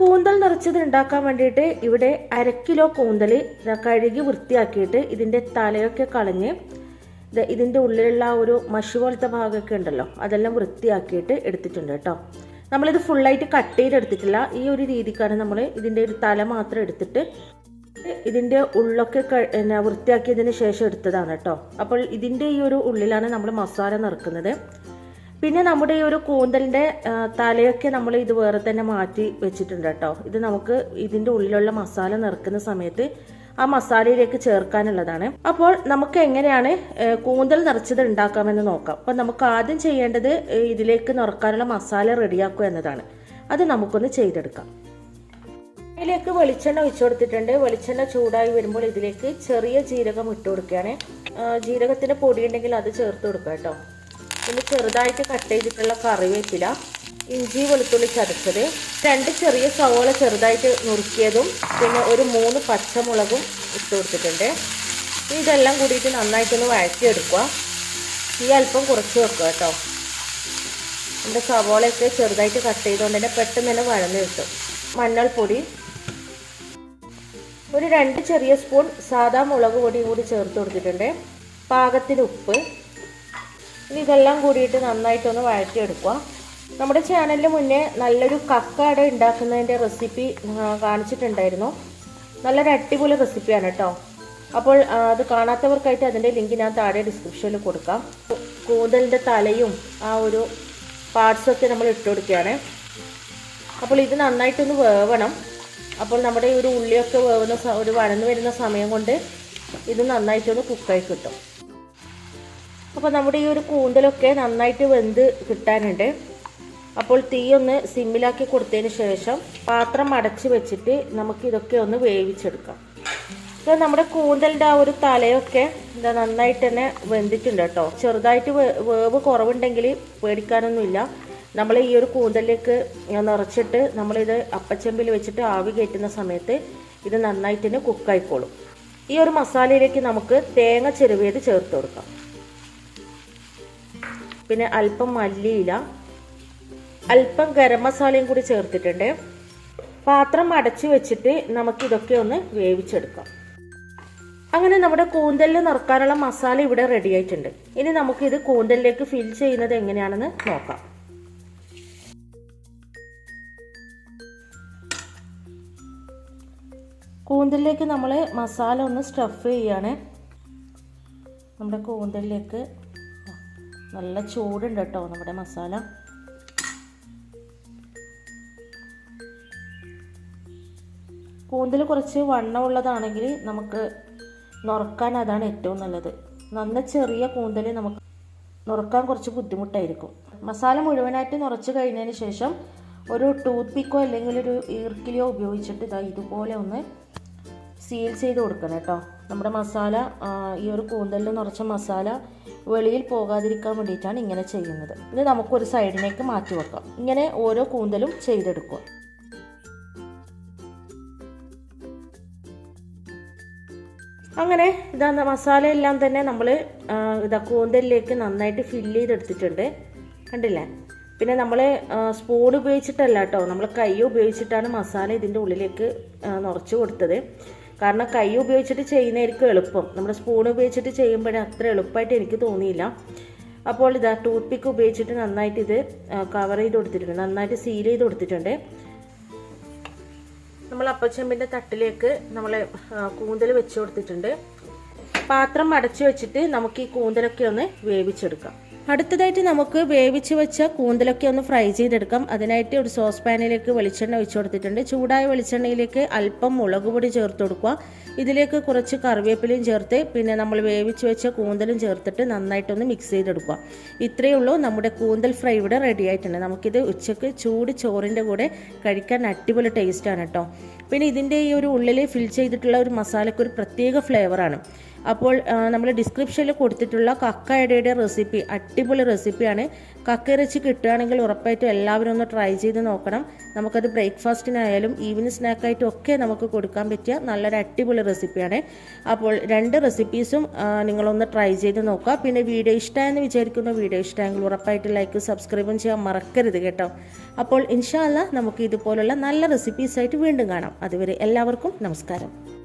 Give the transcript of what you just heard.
നിറച്ചത് ഉണ്ടാക്കാൻ വേണ്ടിയിട്ട് ഇവിടെ അര കിലോ കൂന്തൽ കഴുകി വൃത്തിയാക്കിയിട്ട് ഇതിന്റെ തലയൊക്കെ കളഞ്ഞ് ഇതിന്റെ ഉള്ളിലുള്ള ഒരു മഷി പോലത്തെ ഭാഗമൊക്കെ ഉണ്ടല്ലോ അതെല്ലാം വൃത്തിയാക്കിയിട്ട് എടുത്തിട്ടുണ്ട് കേട്ടോ. നമ്മളിത് ഫുള്ളായിട്ട് കട്ട് ചെയ്തെടുത്തിട്ടില്ല ഈ ഒരു രീതിക്കാണ് നമ്മൾ ഇതിന്റെ ഒരു തല മാത്രം എടുത്തിട്ട് ഇതിന്റെ ഉള്ളൊക്കെ എന്നാ വൃത്തിയാക്കിയതിന് ശേഷം എടുത്തതാണ് കേട്ടോ. അപ്പോൾ ഇതിന്റെ ഈ ഒരു ഉള്ളിലാണ് നമ്മൾ മസാല നിറക്കുന്നത്. പിന്നെ നമ്മുടെ ഈ ഒരു കൂന്തലിന്റെ തലയൊക്കെ നമ്മൾ ഇത് വേറെ തന്നെ മാറ്റി വെച്ചിട്ടുണ്ട് കേട്ടോ. ഇത് നമുക്ക് ഇതിന്റെ ഉള്ളിലുള്ള മസാല നിറക്കുന്ന സമയത്ത് ആ മസാലയിലേക്ക് ചേർക്കാനുള്ളതാണ്. അപ്പോൾ നമുക്ക് എങ്ങനെയാണ് കൂന്തൽ നിറച്ചത് ഉണ്ടാക്കാമെന്ന് നോക്കാം. അപ്പോൾ നമുക്ക് ആദ്യം ചെയ്യേണ്ടത് ഇതിലേക്ക് നിറക്കാനുള്ള മസാല റെഡിയാക്കുക എന്നതാണ്. അത് നമുക്കൊന്ന് ചെയ്തെടുക്കാം. ഇതിലേക്ക് വെളിച്ചെണ്ണ ഒഴിച്ചു കൊടുത്തിട്ടുണ്ട്. വെളിച്ചെണ്ണ ചൂടായി വരുമ്പോൾ ഇതിലേക്ക് ചെറിയ ജീരകം ഇട്ട് കൊടുക്കുകയാണ്. ജീരകത്തിന്റെ പൊടി ഉണ്ടെങ്കിൽ അത് ചേർത്ത് കൊടുക്കുക കേട്ടോ. പിന്നെ ചെറുതായിട്ട് കട്ട് ചെയ്തിട്ടുള്ള കറിവേപ്പില ഇഞ്ചി വെളുത്തുള്ളി ചതച്ചത്. രണ്ട് ചെറിയ സവോള ചെറുതായിട്ട് നുറുക്കിയതും പിന്നെ ഒരു മൂന്ന് പച്ചമുളകും ഇട്ട് കൊടുത്തിട്ടുണ്ട്. ഇതെല്ലാം കൂടിയിട്ട് നന്നായിട്ടൊന്ന് വഴറ്റിയെടുക്കുക. ഈ അല്പം കുറച്ച് വെക്കുക കേട്ടോ. നമ്മുടെ സവോളയൊക്കെ ചെറുതായിട്ട് കട്ട് ചെയ്തുകൊണ്ട് തന്നെ പെട്ടെന്ന് തന്നെ വഴന്ന് കിട്ടും. മഞ്ഞൾപ്പൊടി. ഒരു രണ്ട് ചെറിയ സ്പൂൺ സാധാ മുളക് പൊടിയും കൂടി ചേർത്ത് കൊടുത്തിട്ടുണ്ട്. പാകത്തിന് ഉപ്പ്. ഇനി ഇതെല്ലാം കൂടിയിട്ട് നന്നായിട്ടൊന്ന് വഴറ്റിയെടുക്കുക. നമ്മുടെ ചാനലിൽ മുന്നേ നല്ലൊരു കക്കാട ഉണ്ടാക്കുന്നതിന്റെ റെസിപ്പി കാണിച്ചിട്ടുണ്ടായിരുന്നു. നല്ലൊരു അടിപൊളി റെസിപ്പിയാണ് കേട്ടോ. അപ്പോൾ അത് കാണാത്തവർക്കായിട്ട് അതിന്റെ ലിങ്ക് ഞാൻ താഴെ ഡിസ്ക്രിപ്ഷനിൽ കൊടുക്കാം. കൂന്തലിന്റെ തലയും ആ ഒരു പാർട്സൊക്കെ നമ്മൾ ഇട്ട് കൊടുക്കുകയാണ്. അപ്പോൾ ഇത് നന്നായിട്ടൊന്ന് വേവണം. അപ്പോൾ നമ്മുടെ ഈ ഒരു ഉള്ളിയൊക്കെ വേവുന്ന ഒരു വഴന്നു വരുന്ന സമയം കൊണ്ട് ഇത് നന്നായിട്ടൊന്ന് കുക്കായി കിട്ടും. അപ്പോൾ നമ്മുടെ ഈ ഒരു കൂന്തലൊക്കെ നന്നായിട്ട് വെന്ത് കിട്ടാനുണ്ട്. അപ്പോൾ തീ ഒന്ന് സിമ്മിലാക്കി കൊടുത്തതിന് ശേഷം പാത്രം അടച്ച് വെച്ചിട്ട് നമുക്ക് ഇതൊക്കെ ഒന്ന് വേവിച്ചെടുക്കാം. അപ്പോൾ നമ്മുടെ കൂന്തലിന്റെ ആ ഒരു തലയൊക്കെ എന്താ നന്നായിട്ട് തന്നെ വെന്തിട്ടുണ്ട് കേട്ടോ. ചെറുതായിട്ട് വേവ് കുറവുണ്ടെങ്കിൽ പേടിക്കാനൊന്നുമില്ല. നമ്മൾ ഈ ഒരു കൂന്തലിലേക്ക് നിറച്ചിട്ട് നമ്മളിത് അപ്പച്ചമ്പിൽ വെച്ചിട്ട് ആവി കയറ്റുന്ന സമയത്ത് ഇത് നന്നായിട്ട് തന്നെ കുക്കായിക്കോളും. ഈ ഒരു മസാലയിലേക്ക് നമുക്ക് തേങ്ങ ചെരുവേത് ചേർത്ത് കൊടുക്കാം. പിന്നെ അല്പം മല്ലിയില അല്പം ഗരം മസാലയും കൂടി ചേർത്തിട്ടുണ്ട്. പാത്രം അടച്ചു വെച്ചിട്ട് നമുക്ക് ഇതൊക്കെ ഒന്ന് വേവിച്ചെടുക്കാം. അങ്ങനെ നമ്മുടെ കൂന്തലിൽ നിറക്കാനുള്ള മസാല ഇവിടെ റെഡി ആയിട്ടുണ്ട്. ഇനി നമുക്കിത് കൂന്തലിലേക്ക് ഫിൽ ചെയ്യുന്നത് എങ്ങനെയാണെന്ന് നോക്കാം. കൂന്തലിലേക്ക് നമ്മൾ മസാല ഒന്ന് സ്റ്റഫ് ചെയ്യാണ്. നമ്മുടെ കൂന്തലിലേക്ക് നല്ല ചൂടുണ്ട് കേട്ടോ നമ്മുടെ മസാല. കൂന്തൽ കുറച്ച് വണ്ണമുള്ളതാണെങ്കിൽ നമുക്ക് നുറക്കാൻ അതാണ് ഏറ്റവും നല്ലത്. നല്ല ചെറിയ കൂന്തൽ നമുക്ക് നുറക്കാൻ കുറച്ച് ബുദ്ധിമുട്ടായിരിക്കും. മസാല മുഴുവനായിട്ട് നുറച്ച് കഴിഞ്ഞതിന് ശേഷം ഒരു ടൂത്ത് പിക്കോ അല്ലെങ്കിൽ ഒരു ഈർക്കിലിയോ ഉപയോഗിച്ചിട്ട് ഇതാ ഇതുപോലെ ഒന്ന് സീൽ ചെയ്ത് കൊടുക്കണം കേട്ടോ. നമ്മുടെ മസാല ഈ ഒരു കൂന്തലിൽ നിറച്ച മസാല വെളിയിൽ പോകാതിരിക്കാൻ വേണ്ടിയിട്ടാണ് ഇങ്ങനെ ചെയ്യുന്നത്. ഇത് നമുക്കൊരു സൈഡിലേക്ക് മാറ്റി വെക്കാം. ഇങ്ങനെ ഓരോ കൂന്തലും ചെയ്തെടുക്കുക. അങ്ങനെ ഇതാ മസാല എല്ലാം തന്നെ നമ്മൾ ഇതാ കൂന്തലിലേക്ക് നന്നായിട്ട് ഫില്ല് ചെയ്തെടുത്തിട്ടുണ്ട്. കണ്ടില്ലേ? പിന്നെ നമ്മൾ സ്പൂൺ ഉപയോഗിച്ചിട്ടല്ല കേട്ടോ. നമ്മൾ കൈ ഉപയോഗിച്ചിട്ടാണ് മസാല ഇതിന്റെ ഉള്ളിലേക്ക് നിറച്ച് കൊടുത്തത്. കാരണം കൈ ഉപയോഗിച്ചിട്ട് ചെയ്യുന്നതായിരിക്കും എളുപ്പം. നമ്മുടെ സ്പൂൺ ഉപയോഗിച്ചിട്ട് ചെയ്യുമ്പോഴേ അത്ര എളുപ്പമായിട്ട് എനിക്ക് തോന്നിയില്ല. അപ്പോൾ ഇതാ ടൂത്ത് പിക്ക് ഉപയോഗിച്ചിട്ട് നന്നായിട്ട് ഇത് കവർ ചെയ്ത് കൊടുത്തിട്ടുണ്ട്. നന്നായിട്ട് സീൽ ചെയ്ത് കൊടുത്തിട്ടുണ്ട്. നമ്മൾ അപ്പച്ചെമ്പിന്റെ തട്ടിലേക്ക് നമ്മൾ കൂന്തൽ വെച്ച് കൊടുത്തിട്ടുണ്ട്. പാത്രം അടച്ചു വെച്ചിട്ട് നമുക്ക് ഈ കൂന്തലൊക്കെ ഒന്ന് വേവിച്ചെടുക്കാം. അടുത്തതായിട്ട് നമുക്ക് വേവിച്ച് വെച്ച കൂന്തലൊക്കെ ഒന്ന് ഫ്രൈ ചെയ്തെടുക്കാം. അതിനായിട്ട് ഒരു സോസ് പാനിലേക്ക് വെളിച്ചെണ്ണ ഒഴിച്ചു കൊടുത്തിട്ടുണ്ട്. ചൂടായ വെളിച്ചെണ്ണയിലേക്ക് അല്പം മുളക് പൊടി ചേർത്ത് കൊടുക്കുക. ഇതിലേക്ക് കുറച്ച് കറിവേപ്പിലയും ചേർത്ത് പിന്നെ നമ്മൾ വേവിച്ച് വെച്ച കൂന്തലും ചേർത്തിട്ട് നന്നായിട്ടൊന്ന് മിക്സ് ചെയ്തെടുക്കുക. ഇത്രയേ ഉള്ളൂ. നമ്മുടെ കൂന്തൽ ഫ്രൈ ഇവിടെ റെഡി ആയിട്ടുണ്ട്. നമുക്കിത് ഉച്ചയ്ക്ക് ചൂട് ചോറിന്റെ കൂടെ കഴിക്കാൻ അടിപൊളി ടേസ്റ്റാണ് കേട്ടോ. പിന്നെ ഇതിന്റെ ഈ ഒരു ഉള്ളിൽ ഫിൽ ചെയ്തിട്ടുള്ള ഒരു മസാലയ്ക്ക് ഒരു പ്രത്യേക ഫ്ലേവറാണ് അപ്പോൾ നമ്മൾ ഡിസ്ക്രിപ്ഷനിൽ കൊടുത്തിട്ടുള്ള കക്കയടയുടെ റെസിപ്പി അടിപൊളി റെസിപ്പിയാണ് കക്കയിറച്ചി കിട്ടുകയാണെങ്കിൽ ഉറപ്പായിട്ടും എല്ലാവരും ഒന്ന് ട്രൈ ചെയ്ത് നോക്കണം. നമുക്കത് ബ്രേക്ക്ഫാസ്റ്റിനായാലും ഈവനിങ് സ്നാക്കായിട്ടും ഒക്കെ നമുക്ക് കൊടുക്കാൻ പറ്റിയ നല്ലൊരു അടിപൊളി റെസിപ്പിയാണ് അപ്പോൾ രണ്ട് റെസിപ്പീസും നിങ്ങളൊന്ന് ട്രൈ ചെയ്ത് നോക്കുക. പിന്നെ വീഡിയോ ഇഷ്ടമായെന്ന് വിചാരിക്കുന്ന വീഡിയോ ഇഷ്ടമെങ്കിൽ ഉറപ്പായിട്ട് ലൈക്ക് സബ്സ്ക്രൈബും ചെയ്യാൻ മറക്കരുത് കേട്ടോ. അപ്പോൾ ഇൻഷാല്ല നമുക്ക് ഇതുപോലുള്ള നല്ല റെസിപ്പീസായിട്ട് വീണ്ടും കാണാം. അതുവരെ എല്ലാവർക്കും നമസ്കാരം.